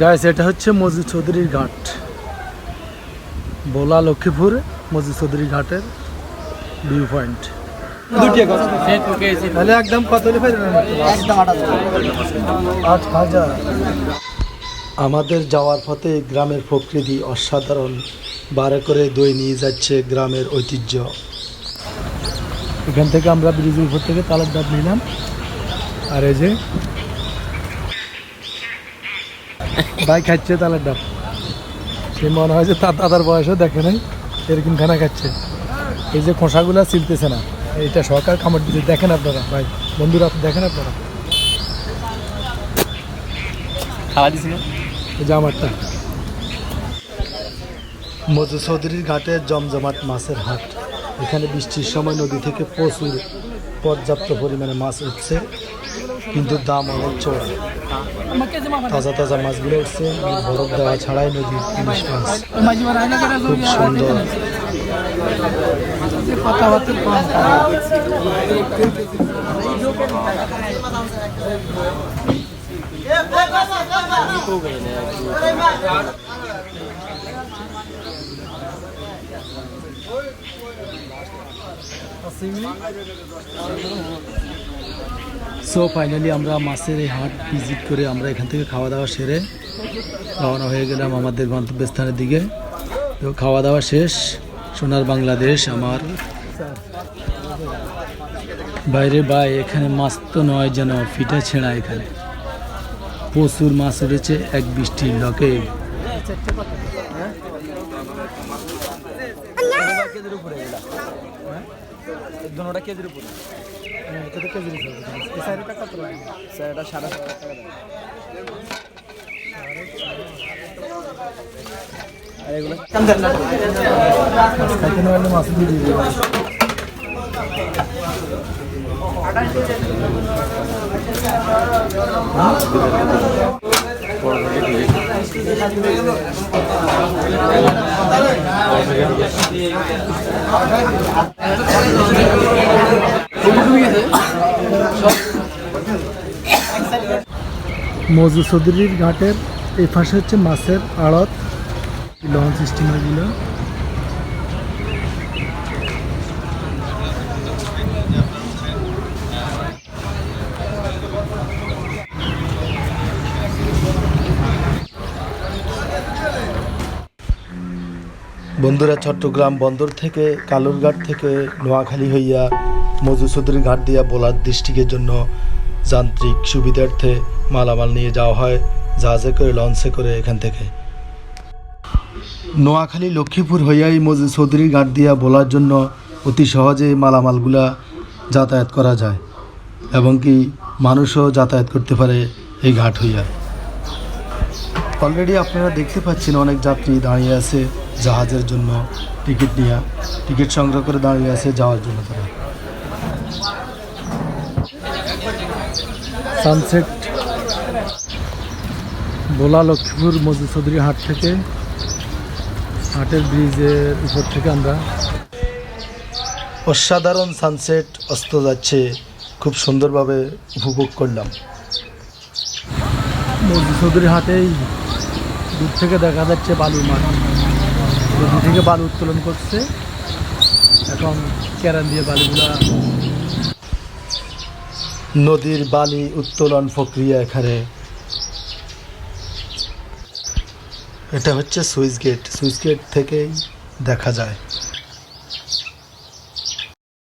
Guys, এটা হচ্ছে মজু চৌধুরীর ঘাট। বোলা লক্ষ্মীপুর মজু চৌধুরী ঘাটের ভিউ পয়েন্ট তাহলে একদম আট হাজার। আমাদের যাওয়ার পথে গ্রামের প্রকৃতি অসাধারণ। বারে করে দই নিয়ে যাচ্ছে গ্রামের ঐতিহ্য। এখান থেকে আমরা ব্রিজের উপর থেকে ডাব নিলাম। আর এই যে ভাই খাচ্ছে তালের ডাব। সে মনে হয় যে তার দাদার বয়সও দেখে নাই এরকম খানা খাচ্ছে। এই যে খোসাগুলো চিলতেছে না এটা সরকার খামার দিতে দেখেন আপনারা ভাই বন্ধুরা দেখেন আপনারা। খাওয়া দিছিল এই যে আমারটা। মধু চৌধুরীর ঘাটে জমজমাট মাছের হাট। এখানে বৃষ্টির সময় নদী থেকে প্রচুর পর্যাপ্ত পরিমাণে মাছ উঠছে। কিন্তু দাম অনেক চড়া। তাজা তাজা মাছগুলো উঠছে বরফ দেওয়া ছাড়াই নদীর ইলিশ মাছ। খুব সুন্দর। সো ফাইনালি আমরা মাছের এই হাট ভিজিট করে আমরা এখান থেকে খাওয়া দাওয়া সেরে রওনা হয়ে গেলাম আমাদের গন্তব্যস্থানের দিকে। তো খাওয়া দাওয়া শেষ, সোনার বাংলাদেশ আমার। বাইরে বাই এখানে মাছ তো নয় যেন, ফিটা ছেঁড়া এখানে। প্রচুর মাছ উঠেছে, এক বৃষ্টির লকে কেজির উপরে এগুলা দোনোটা কেজির উপরে। এটা সাড়ে সাত টাকা আর এগুলো? মাছ দিয়ে দিবে মজু চৌধুরীর ঘাটের এই পাশে হচ্ছে মাছের আড়ত। লঞ্চ স্টিমারগুলো বন্ধুরা, চট্টগ্রাম বন্দর থেকে কালুরঘাট থেকে নোয়াখালী হইয়া মজুসুদরি ঘাট দিয়া বোলার ডিস্ট্রিক্টের জন্য যান্ত্রিক সুবিধার্থে মালামাল নিয়ে যাওয়া হয়। জাহাজে করে লঞ্চে করে এখান থেকে। নোয়াখালী লক্ষ্মীপুর হইয়াই মজু চৌধুরী ঘাট দিয়া বলার জন্য অতি সহজে মালামালগুলা যাতায়াত করা যায়, এবং কি মানুষও যাতায়াত করতে পারে এই ঘাট হইয়া। অলরেডি আপনারা দেখতে পাচ্ছেন অনেক যাত্রী দাঁড়িয়ে আছে জাহাজের জন্য টিকিট নিয়ে। টিকিট সংগ্রহ করে দাঁড়িয়ে আছে যাওয়ার জন্য তারা। সানসেট বোলা লক্ষ্মীপুর মজু চৌধুরী হাট থেকে। হাটের ব্রিজের উপর থেকে আমরা অসাধারণ সানসেট অস্ত যাচ্ছে। খুব সুন্দরভাবে উপভোগ করলাম। মজু চৌধুরী হাটেই দূর থেকে দেখা যাচ্ছে বালু মাঠ নদী থেকে বালু উত্তোলন করছে। এখন ক্যারান দিয়ে বালিগুলা নদীর বালি উত্তোলন প্রক্রিয়া এখানে। এটা হচ্ছে সুইচ গেট। সুইচ গেট থেকেই দেখা যায়।